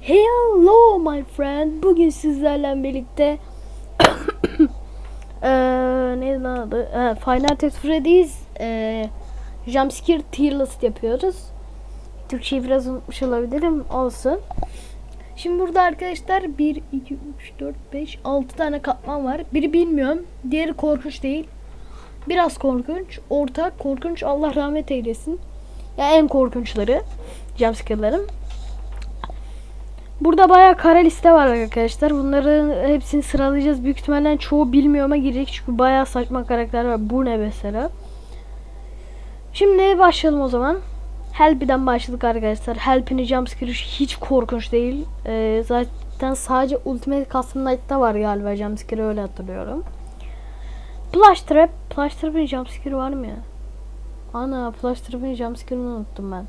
Hello my friend. Bugün sizlerle birlikte eee neydi adı? Ee, Final Fantasy Freddy's eee Jumpscare tier list yapıyoruz. Türkçeyi biraz unutmuş olabilirim. Olsun. Şimdi burada arkadaşlar 1, 2, 3, 4, 5, 6 tane katman var. Biri bilmiyorum. Diğeri korkunç değil. Biraz korkunç. Orta korkunç. Allah rahmet eylesin. Ya en korkunçları. Jumpscare'larım. Burada bayağı kara liste var arkadaşlar. Bunları hepsini sıralayacağız. Büyük ihtimalle çoğu bilmiyoruma girecek. Çünkü bayağı saçma karakter var. Bu ne mesela? Şimdi başlayalım o zaman. Help'den başladık arkadaşlar. Help'in jumpscare hiç korkunç değil. Ee, zaten sadece Ultimate Custom Night'ta var galiba jumpscare öyle hatırlıyorum. Plush Trap. Plush Trap'in jumpscare var mı ya? Ana Plush Trap'in jumpscare'ını unuttum ben.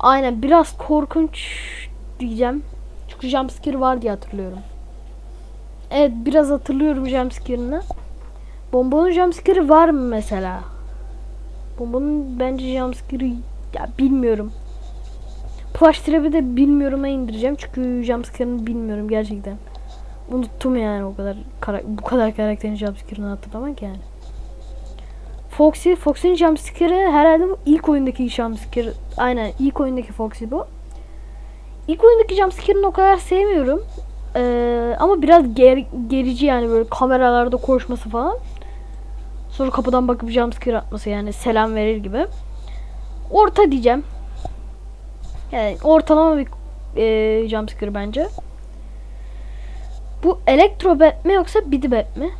Aynen biraz korkunç diyeceğim. Çünkü jumpscare var diye hatırlıyorum. Evet biraz hatırlıyorum jumpscare'ını. Bombonun jumpscare'ı var mı mesela? Bombonun bence jumpscare'ı ya bilmiyorum. Plush Trap'i de bilmiyorum'a indireceğim. Çünkü jumpscare'ını bilmiyorum gerçekten. Unuttum yani o kadar bu kadar karakterin jumpscare'ını hatırlamak yani. Foxy, Foxy'nin jumpscare'ı herhalde bu ilk oyundaki jumpscare. Aynen ilk oyundaki Foxy bu. İlk oyundaki jumpscare'ını o kadar sevmiyorum. Ee, ama biraz ger gerici yani böyle kameralarda koşması falan. Sonra kapıdan bakıp jumpscare atması yani selam verir gibi. Orta diyeceğim. Yani ortalama bir e, jumpscare bence. Bu Electro Bat mi yoksa Bidi Bat mi?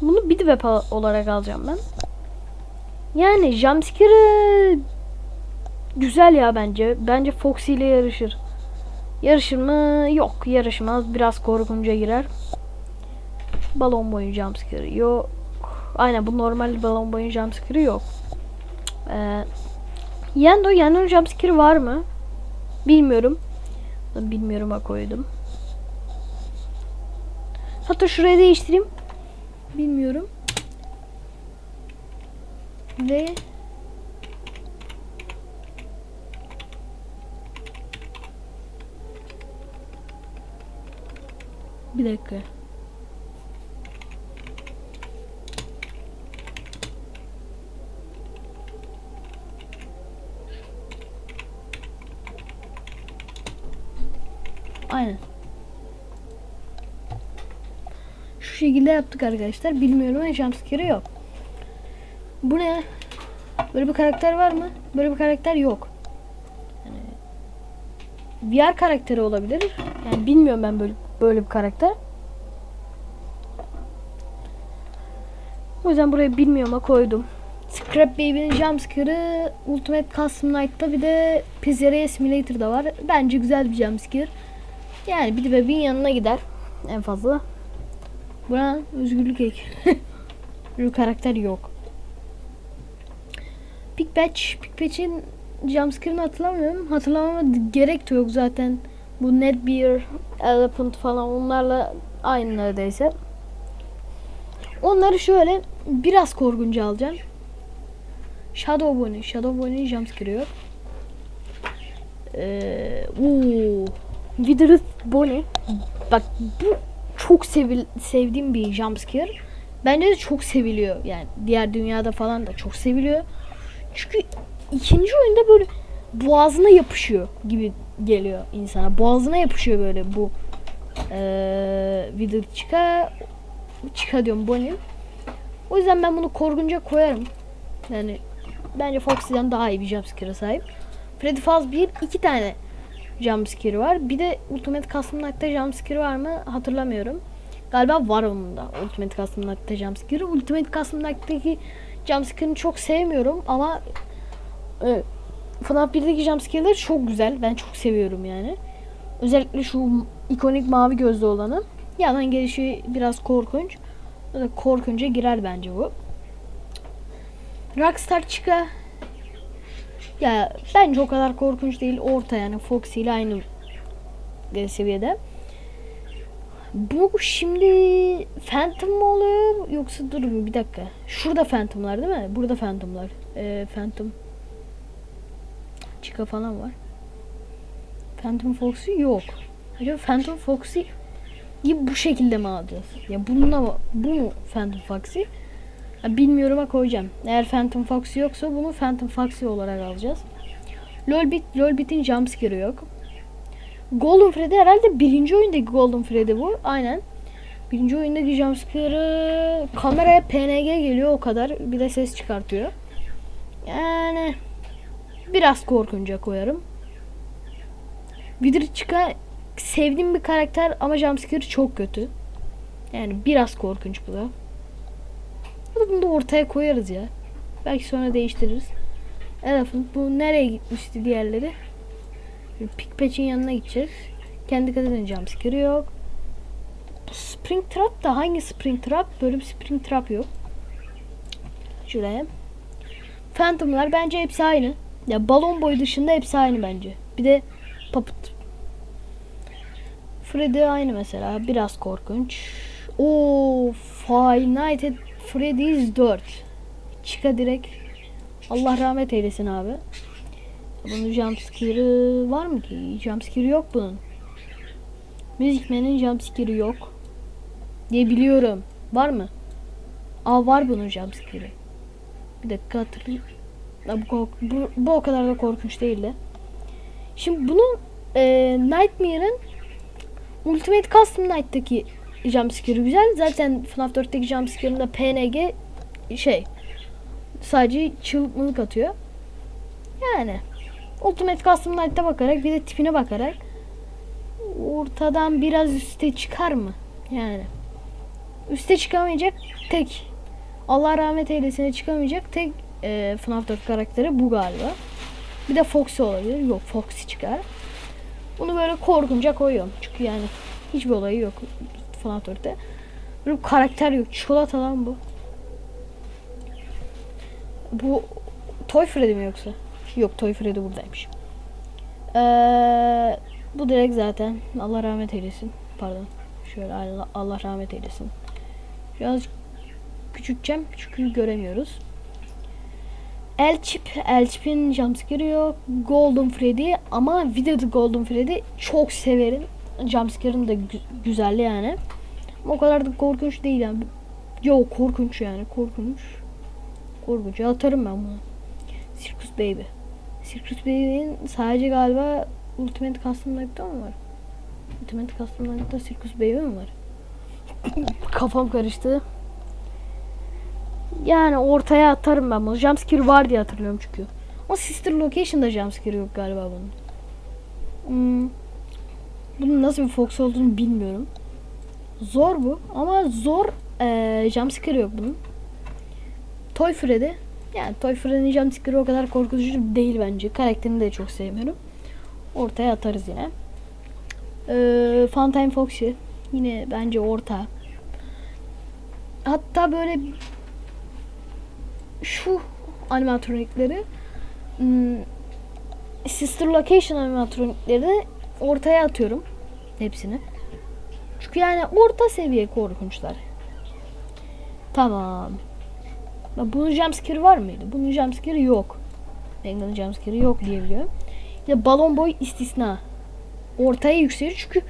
Bunu Bidi al- olarak alacağım ben. Yani jumpscare güzel ya bence. Bence Foxy ile yarışır. Yarışır mı? Yok yarışmaz. Biraz korkunca girer. Balon boyu jumpscare yok. Aynen bu normal balon boyu jumpscare yok. Ee, Yendo, Yendo'nun jumpscare var mı? Bilmiyorum. Bilmiyorum'a koydum. Hatta şurayı değiştireyim. Bilmiyorum. Ve bir dakika. Aynen. Şu şekilde yaptık arkadaşlar. Bilmiyorum ama jumpscare yok. Bu ne? Böyle bir karakter var mı? Böyle bir karakter yok. Yani VR karakteri olabilir. Yani bilmiyorum ben böyle böyle bir karakter. O yüzden buraya bilmiyorum'a koydum. Scrap Baby'nin jumpscare'ı Ultimate Custom Night'ta bir de Pizzeria Simulator'da var. Bence güzel bir jumpscare. Yani bir de bebeğin yanına gider en fazla. Buna özgürlük ek. bir karakter yok. Big Patch, Big Patch'in jumpscare'ını hatırlamıyorum. Hatırlamama gerek de yok zaten. Bu Netbeer, Elephant falan onlarla aynı neredeyse. Onları şöyle biraz korkunca alacağım. Shadow Bonnie. Shadow Bonnie'nin jumpscare'ı yok. Ee, uuu. Withered Bonnie. Bak bu çok sevil sevdiğim bir jumpscare. Bence de çok seviliyor. Yani diğer dünyada falan da çok seviliyor. Çünkü ikinci oyunda böyle boğazına yapışıyor gibi geliyor insana. Boğazına yapışıyor böyle bu ee, Withered Chica Chica diyorum Bonnie. O yüzden ben bunu korkunca koyarım. Yani bence Foxy'den daha iyi bir jumpscare'a sahip. Freddy Fazbear iki tane jumpscare var. Bir de Ultimate Custom Night'ta jumpscare var mı hatırlamıyorum. Galiba var onun da Ultimate Custom Night'ta jumpscare. Ultimate Custom Night'taki jumpscare'ını çok sevmiyorum ama e, FNAF 1'deki jumpscare'ları çok güzel. Ben çok seviyorum yani. Özellikle şu ikonik mavi gözlü olanı. Yandan gelişi biraz korkunç. Korkunca girer bence bu. Rockstar Chica ya bence o kadar korkunç değil. Orta yani Foxy ile aynı seviyede. Bu şimdi Phantom mu oluyor yoksa durun bir dakika. Şurada Phantom'lar değil mi? Burada Phantom'lar. Ee, Phantom Chica falan var. Phantom Foxy yok. Acaba Phantom Foxy'yi bu şekilde mi alacağız? Ya bununla mı? Bu mu Phantom Foxy? Ya bilmiyorum koyacağım. Eğer Phantom Foxy yoksa bunu Phantom Foxy olarak alacağız. Lolbit, Lolbit'in jumpscare'ı yok. Golden Freddy herhalde birinci oyundaki Golden Freddy bu. Aynen. Birinci oyundaki jumpscare'ı kameraya PNG geliyor o kadar. Bir de ses çıkartıyor. Yani biraz korkunca koyarım. Vidrichka sevdiğim bir karakter ama jumpscare çok kötü. Yani biraz korkunç bu da. Bunu da ortaya koyarız ya. Belki sonra değiştiririz. Elephant bu nereye gitmişti diğerleri? Pikpatch'in yanına gideceğiz. Kendi kadının jumpscare yok. Spring Trap da hangi Spring Trap? Böyle bir Spring Trap yok. Şuraya. Phantom'lar bence hepsi aynı. Ya balon boyu dışında hepsi aynı bence. Bir de Puppet. Freddy aynı mesela. Biraz korkunç. Oo, Five Nights at Freddy's 4. Çıka direkt. Allah rahmet eylesin abi. Bunun jumpscare'ı var mı ki? Jumpscare yok bunun. Music Man'in jumpscare'ı yok. Diye biliyorum. Var mı? Aa var bunun jumpscare'ı. Bir dakika hatırlayayım. Bu, bu, bu o kadar da korkunç değildi. Şimdi bunun e, Nightmare'ın Ultimate Custom Night'taki jumpscare'ı güzel. Zaten FNAF 4'teki jumpscare'ında PNG şey sadece çığlıklık atıyor. Yani Ultimate Custom Night'a bakarak bir de tipine bakarak ortadan biraz üste çıkar mı? Yani üste çıkamayacak tek Allah rahmet eylesin çıkamayacak tek e, FNAF 4 karakteri bu galiba. Bir de Foxy olabilir. Yok Foxy çıkar. Bunu böyle korkunca koyuyorum. Çünkü yani hiçbir olayı yok FNAF 4'te. Böyle bir karakter yok. Çikolata lan bu. Bu Toy Freddy mi yoksa? Yok Toy Freddy buradaymış. Ee, bu direkt zaten Allah rahmet eylesin. Pardon. Şöyle Allah, rahmet eylesin. Biraz küçülteceğim çünkü göremiyoruz. Elchip, Elchip'in jumpscare'ı yok. Golden Freddy ama videoda Golden Freddy çok severim. Jumpscare'ın da gü- güzel yani. Ama o kadar da korkunç değil yani. Yok korkunç yani korkunç. Korkunç. Atarım ben bunu. Circus Baby. Circus Baby'nin sadece galiba Ultimate Custom Night'ta mı var? Ultimate Custom Night'ta Circus Baby mi var? Kafam karıştı. Yani ortaya atarım ben bunu. Jumpscare var diye hatırlıyorum çünkü. Ama Sister Location'da jumpscare yok galiba bunun. Hmm. Bunun nasıl bir fox olduğunu bilmiyorum. Zor bu ama zor ee, jumpscare yok bunun. Toy Freddy. Yani Toy Freddy'nin jumpscare'ı o kadar korkutucu değil bence. Karakterini de çok sevmiyorum. Ortaya atarız yine. Ee, Funtime Foxy. Yine bence orta. Hatta böyle şu animatronikleri hmm, Sister Location animatroniklerini ortaya atıyorum. Hepsini. Çünkü yani orta seviye korkunçlar. Tamam. Bunun jumpscare var mıydı? Bunun jumpscare yok. Bengal'ın jumpscare yok diye biliyorum. Ya balon boy istisna. Ortaya yükseliyor çünkü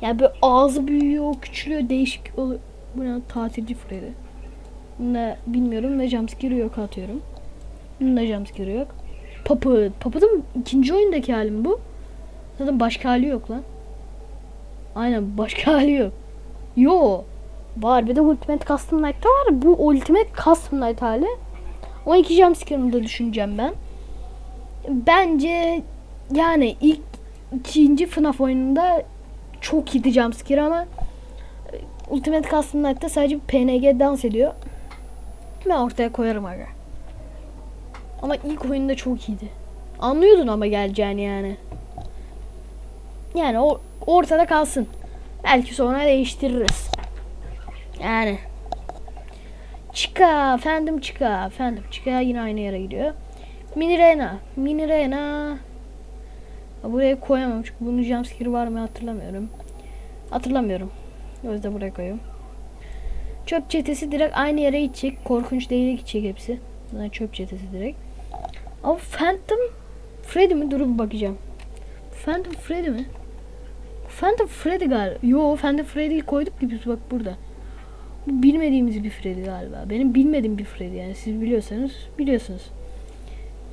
yani böyle ağzı büyüyor, küçülüyor, değişik oluyor. Bu ne? Tatilci Freddy. Bunda bilmiyorum ve jumpscare yok atıyorum. Bunda jumpscare yok. Puppet. Puppet'ın ikinci oyundaki hali mi bu? Zaten başka hali yok lan. Aynen başka hali yok. Yo. Var bir de Ultimate Custom Night'ta var. Bu Ultimate Custom Night hali. 12 jumpscare'ını da düşüneceğim ben. Bence yani ilk ikinci FNAF oyununda çok iyiydi jumpscare ama Ultimate Custom Night'ta sadece PNG dans ediyor. Ben ortaya koyarım aga. Ama ilk oyunda çok iyiydi. Anlıyordun ama geleceğini yani. Yani o ortada kalsın. Belki sonra değiştiririz. Yani. Chica, Phantom Chica, Phantom Chica yine aynı yere gidiyor. Mini Rena, Mini Rena. Buraya koyamam çünkü bunun jumpscare var mı hatırlamıyorum. Hatırlamıyorum. O yüzden buraya koyuyorum. Çöp çetesi direkt aynı yere gidecek. Korkunç değil gidecek hepsi. Bunlar çöp çetesi direkt. Ama Phantom Freddy mi? Durup bakacağım. Phantom Freddy mi? Phantom Freddy galiba. Yo Phantom Freddy'yi koyduk ki bak burada. Bu bilmediğimiz bir Freddy galiba. Benim bilmediğim bir Freddy yani siz biliyorsanız biliyorsunuz.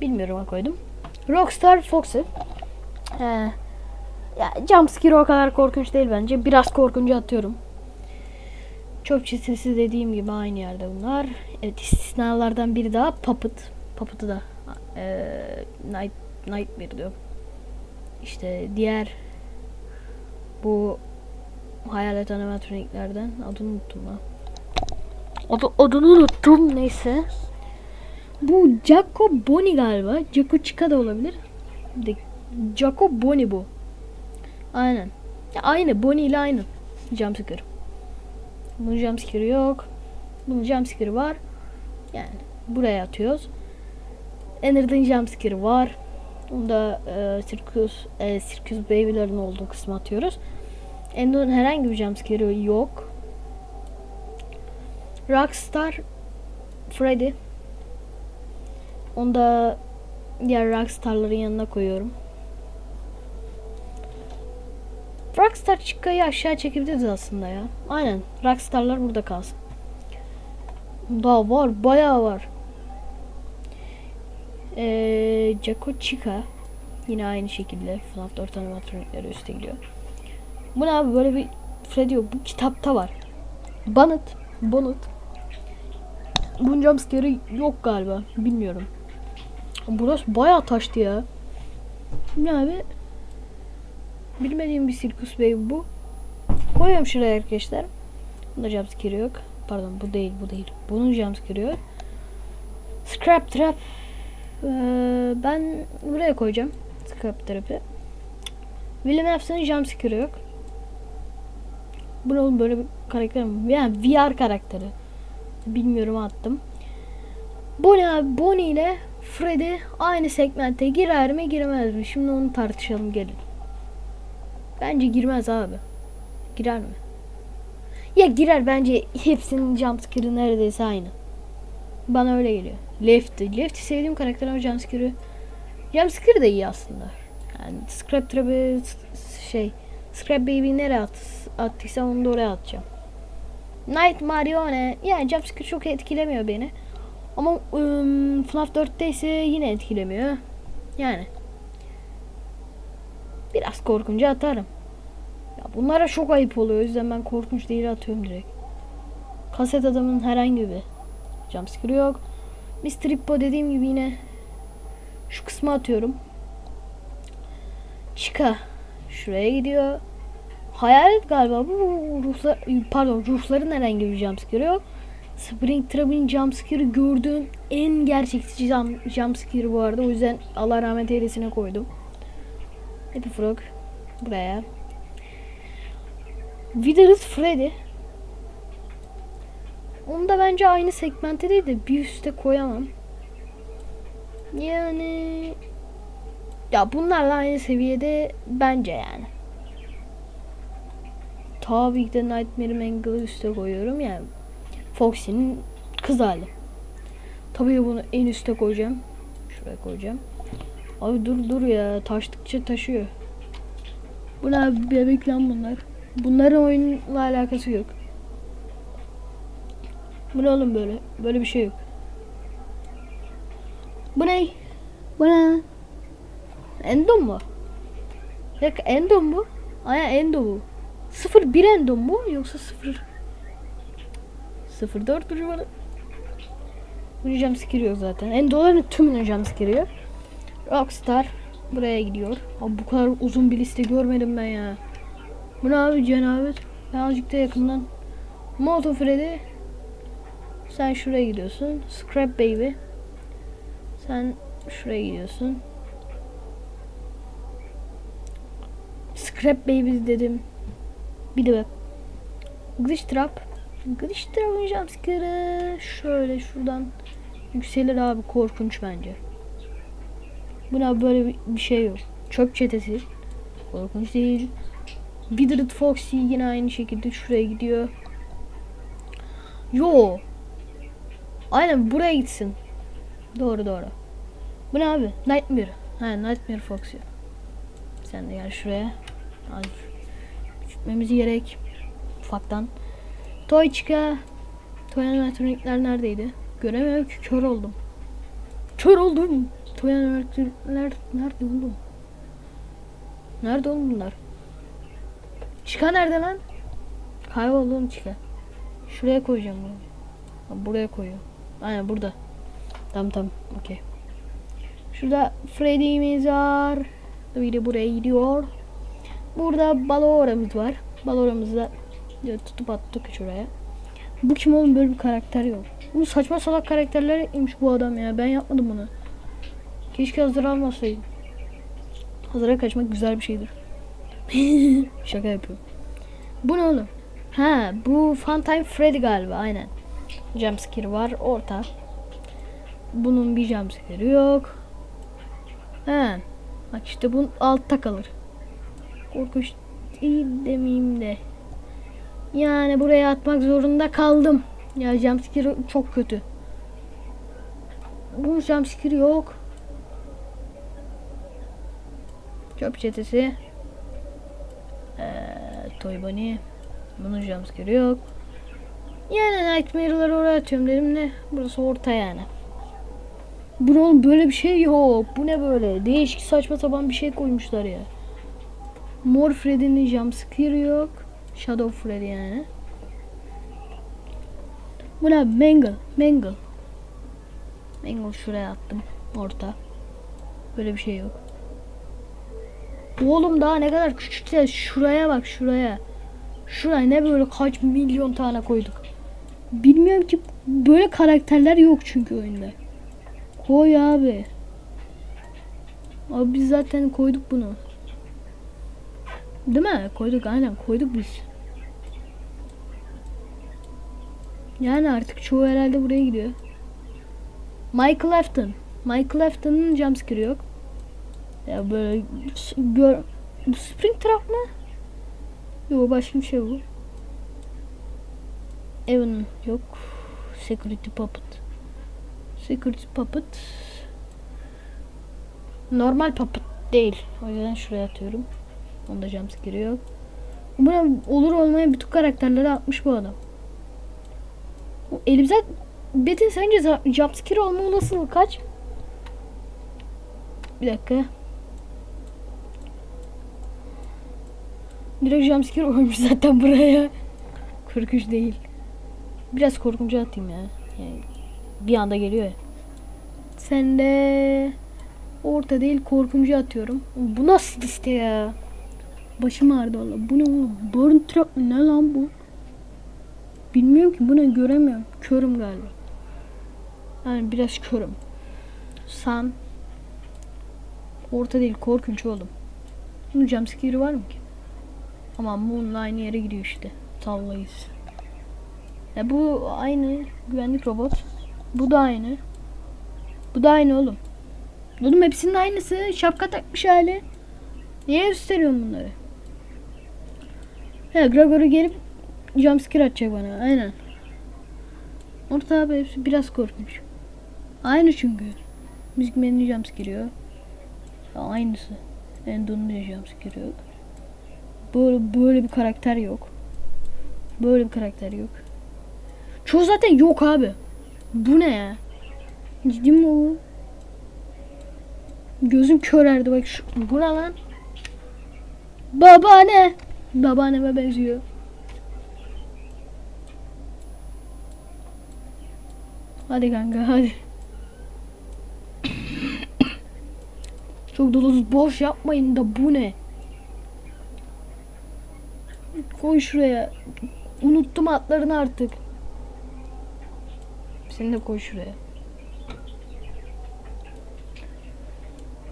Bilmiyorum koydum. Rockstar Foxy. He. Ya jumpscare o kadar korkunç değil bence. Biraz korkuncu atıyorum. Çöp çetesi dediğim gibi aynı yerde bunlar. Evet istisnalardan biri daha Puppet. Puppet'ı da eee Night, Nightmare diyor. İşte diğer bu hayalet animatroniklerden adını unuttum lan. Adı, adını unuttum neyse. Bu Jaco Boni galiba. Jaco Chica da olabilir. De, Jaco Boni bu. Aynen. Ya aynı Bonnie ile aynı. Jumpscare. Bunun jumpscare'ı yok. Bunun jumpscare'ı var. Yani buraya atıyoruz. Ender'ın jumpscare'ı var. Bunda e, Circus, e, Circus Baby'lerin olduğu kısmı atıyoruz. Ender'ın herhangi bir jumpscare'ı yok. Rockstar Freddy. Onu da diğer Rockstar'ların yanına koyuyorum. Rockstar Chica'yı aşağı çekebiliriz aslında ya. Aynen. Rockstar'lar burada kalsın. Daha var. Bayağı var. Ee, Jaco Chica. Yine aynı şekilde. FNAF 4 animatronikleri üste gidiyor. Bu ne abi? Böyle bir Freddy yok. Bu kitapta var. Bonnet. Bonnet. Bunun jumpscare'ı yok galiba. Bilmiyorum. Burası bayağı taştı ya. Ne abi? Bilmediğim bir Circus Baby bu. Koyuyorum şuraya arkadaşlar. Bunda jumpscare yok. Pardon bu değil bu değil. Bunun jumpscare yok. Scrap Trap. Ee, ben buraya koyacağım. Scrap Trap'i. William Afton'ın jumpscare yok. Oğlum böyle bir karakter mi? Yani VR karakteri. Bilmiyorum attım. Bonnie Bonnie ile Freddy aynı segmente girer mi girmez mi? Şimdi onu tartışalım gelin. Bence girmez abi. Girer mi? Ya girer bence hepsinin jumpscare'ı neredeyse aynı. Bana öyle geliyor. Lefty. Lefty sevdiğim karakter ama jumpscare'ı jumpscare de iyi aslında. Yani Scrap Trap'ı şey Scrap Baby'yi nereye at, attıysam onu da oraya atacağım. Night Marione yani jumpscare çok etkilemiyor beni. Ama ım, FNAF 4'te ise yine etkilemiyor. Yani biraz korkunca atarım. Ya bunlara çok ayıp oluyor. O yüzden ben korkunç değil atıyorum direkt. Kaset adamın herhangi bir jumpscare yok. Mr. Hippo dediğim gibi yine şu kısma atıyorum. Chica şuraya gidiyor. Hayalet galiba bu ruhlar pardon ruhların herhangi bir jumpscare yok. Springtrap'in jumpscare'ı gördüğüm en gerçekçi jump, jumpscare bu arada. O yüzden Allah rahmet eylesine koydum. Happy Frog buraya. Withered Freddy. Onu da bence aynı segmente değil de bir üste koyamam. Yani ya bunlarla aynı seviyede bence yani. Tabii ki de Nightmare Mangle'ı üste koyuyorum yani. Foxy'nin kız hali. Tabii bunu en üste koyacağım. Şuraya koyacağım. Abi dur dur ya taştıkça taşıyor. Bu ne abi bebek lan bunlar. Bunların oyunla alakası yok. Bu ne oğlum böyle? Böyle bir şey yok. Bu ne? Bu ne? Endon mu? Yok Endon mu? Aya Endo bu. 01 Endon mu yoksa 0 04 bir var. Bunun jumpscare yok zaten. Endo'ların tümünün jumpscare yok. Rockstar buraya gidiyor. Abi bu kadar uzun bir liste görmedim ben ya. Bu ne abi cenabet? Ben azıcık da yakından. Molotov Freddy. Sen şuraya gidiyorsun. Scrap Baby. Sen şuraya gidiyorsun. Scrap Baby dedim. Bir de bak. Glitch Trap. Glitch Trap'ın jumpscare'ı şöyle şuradan yükselir abi korkunç bence. Buna böyle bir, şey yok. Çöp çetesi. Korkunç değil. Withered Foxy yine aynı şekilde şuraya gidiyor. Yo. Aynen buraya gitsin. Doğru doğru. Bu ne abi? Nightmare. Ha Nightmare Foxy. Sen de gel şuraya. Az küçültmemiz gerek. Ufaktan. Toyçika. Toy animatronikler neredeydi? Göremiyorum ki kör oldum. Kör oldum. Toy animatronikler nerede oğlum? Nerede oğlum bunlar? Çıka nerede lan? Kayboldu oğlum Çıka. Şuraya koyacağım bunu. Buraya koyuyorum. Aynen burada. Tamam tamam. Okey. Şurada Freddy'miz var. Tabii buraya gidiyor. Burada Baloramız var. Baloramızı da tutup attık şuraya. Bu kim oğlum böyle bir karakter yok. Bu saçma salak karakterler eklemiş bu adam ya. Ben yapmadım bunu. Keşke hazır almasaydım. Hazıra kaçmak güzel bir şeydir. Şaka yapıyorum. Bu ne oğlum? Ha bu Funtime Freddy galiba aynen. Jumpscare var orta. Bunun bir jumpscare'ı yok. He. Bak işte bunun altta kalır. Korkunç değil demeyeyim de. Yani buraya atmak zorunda kaldım. Ya jumpscare çok kötü. Bunun jumpscare yok. Çöp çetesi. Ee, Toy Bunny. Bunun jumpscare'ı yok. Yani Nightmare'ları oraya atıyorum dedim de burası orta yani. Bu böyle bir şey yok. Bu ne böyle? Değişik saçma sapan bir şey koymuşlar ya. Mor Freddy'nin jumpscare yok. Shadow Freddy yani. Bu ne? Mangle. Mangle. Mangle şuraya attım. Orta. Böyle bir şey yok. Oğlum daha ne kadar küçükse şuraya bak şuraya. Şuraya ne böyle kaç milyon tane koyduk. Bilmiyorum ki böyle karakterler yok çünkü oyunda. Koy abi. Abi biz zaten koyduk bunu. Değil mi? Koyduk aynen koyduk biz. Yani artık çoğu herhalde buraya gidiyor. Michael Afton. Michael Afton'ın jumpscare yok. Ya böyle gör... Bu Springtrap mı? Yok başka bir şey bu. Evan yok. Security Puppet. Security Puppet. Normal puppet değil. O yüzden şuraya atıyorum. Onda jumpscare yok. Buna olur olmayan bütün karakterleri atmış bu adam. Elimizden Betin sence jumpscare olma olasılığı kaç? Bir dakika. Direkt jumpscare olmuş zaten buraya. 43 değil. Biraz korkunca atayım ya. Yani bir anda geliyor ya. Sen de orta değil korkuncu atıyorum. Bu nasıl liste ya? Başım ağrıdı valla. Bu ne oğlum? Burn trap? Ne lan bu? Bilmiyorum ki bu ne göremiyorum. Körüm galiba. Yani biraz körüm. San. Orta değil korkunç oğlum. Bunun jumpscare'ı var mı ki? Ama bununla aynı yere gidiyor işte. Sallayız. Ya bu aynı güvenlik robot. Bu da aynı. Bu da aynı oğlum. Oğlum hepsinin aynısı. Şapka takmış hali. Niye gösteriyorsun bunları? He Gregor'u gelip jumpscare atacak bana. Aynen. Orta abi hepsi biraz korkmuş. Aynı çünkü. Müzik menü jumpscare yok. Ya aynısı. Endon'un da jumpscare yok. Böyle, böyle bir karakter yok. Böyle bir karakter yok. Çoğu zaten yok abi. Bu ne ya? Ciddi mi bu? Gözüm körerdi bak şu. Bu ne lan? Babaanne. Babaanneme benziyor. Hadi kanka hadi. Çok dolu boş yapmayın da bu ne? Koy şuraya. Unuttum atlarını artık. Seni de koy şuraya.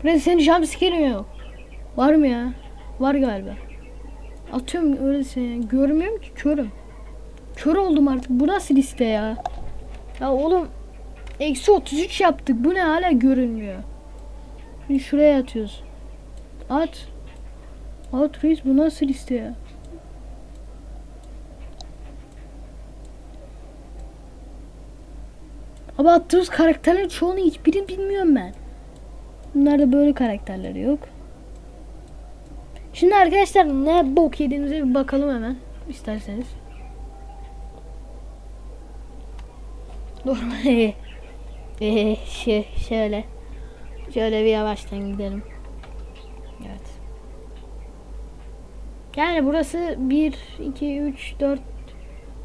Buraya senin jumpscare mi yok? Var mı ya? Var galiba. Atıyorum öyle seni. Görmüyorum ki körüm. Kör oldum artık. Bu nasıl liste ya? Ya oğlum eksi 33 yaptık. Bu ne hala görünmüyor. Şimdi şuraya atıyoruz. At. At reis bu nasıl liste ya? Ama attığımız karakterlerin çoğunu hiçbirini bilmiyorum ben. Bunlarda böyle karakterleri yok. Şimdi arkadaşlar ne bok yediğimize bir bakalım hemen isterseniz. Dur. Ee, şey, şöyle. Şöyle bir yavaştan gidelim. Evet. Yani burası 1, 2, 3, 4,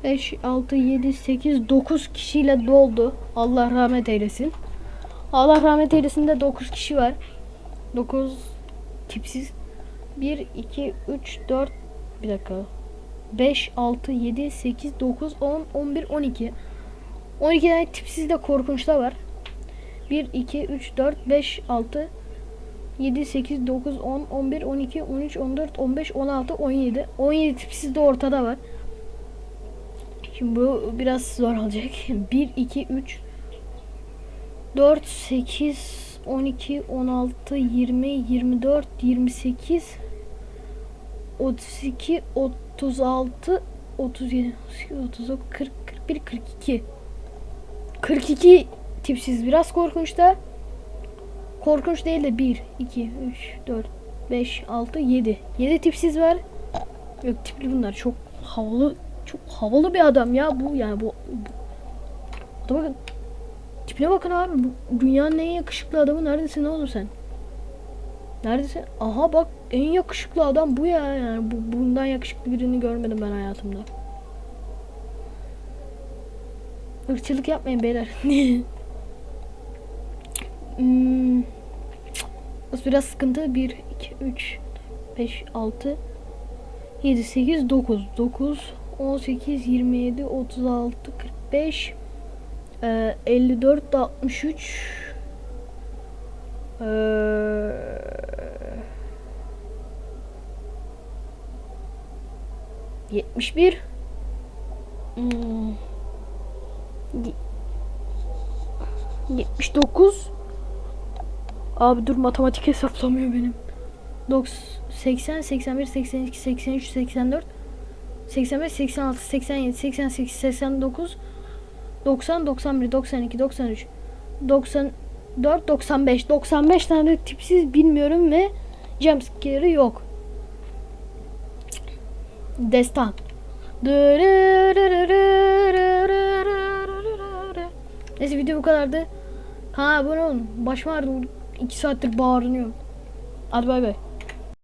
5, 6, 7, 8, 9 kişiyle doldu. Allah rahmet eylesin. Allah rahmet eylesin de 9 kişi var. 9 tipsiz. 1, 2, 3, 4 bir dakika. 5, 6, 7, 8, 9, 10, 11, 12. 12 tane tipsiz de korkunç da var. 1, 2, 3, 4, 5, 6, 7, 8, 9, 10, 11, 12, 13, 14, 15, 16, 17. 17 tipsiz de ortada var. Şimdi bu biraz zor olacak. 1, 2, 3, 4, 8, 12, 16, 20, 24, 28, 32, 36, 37, 39, 40, 41, 42. 42 tipsiz biraz korkunç da. Korkunç değil de 1, 2, 3, 4, 5, 6, 7. 7 tipsiz var. Yok tipli bunlar çok havalı çok havalı bir adam ya bu yani bu, bu. Bakın. Tipine bakın abi. Bu dünyanın en yakışıklı adamı neredesin oğlum sen? Neredesin? Aha bak en yakışıklı adam bu ya. Yani bu, bundan yakışıklı birini görmedim ben hayatımda. Irkçılık yapmayın beyler. hmm. Biraz sıkıntı. 1, 2, 3, 5, 6, 7, 8, 9. 9, 18, 27, 36, 45, e, 54, 63, e, yetmiş bir. Hmm, ye- 79 Abi dur matematik hesaplamıyor benim. 90, 80, 81, 82, 83, 84, 85, 86, 87, 88, 89, 90, 91, 92, 93, 94, 95. 95 tane tipsiz bilmiyorum ve jumpscare'ı yok. Destan. Neyse video bu kadardı. Ha abone. Başım ağrıdı. 2 saattir bağırınıyorum. Hadi bay bay.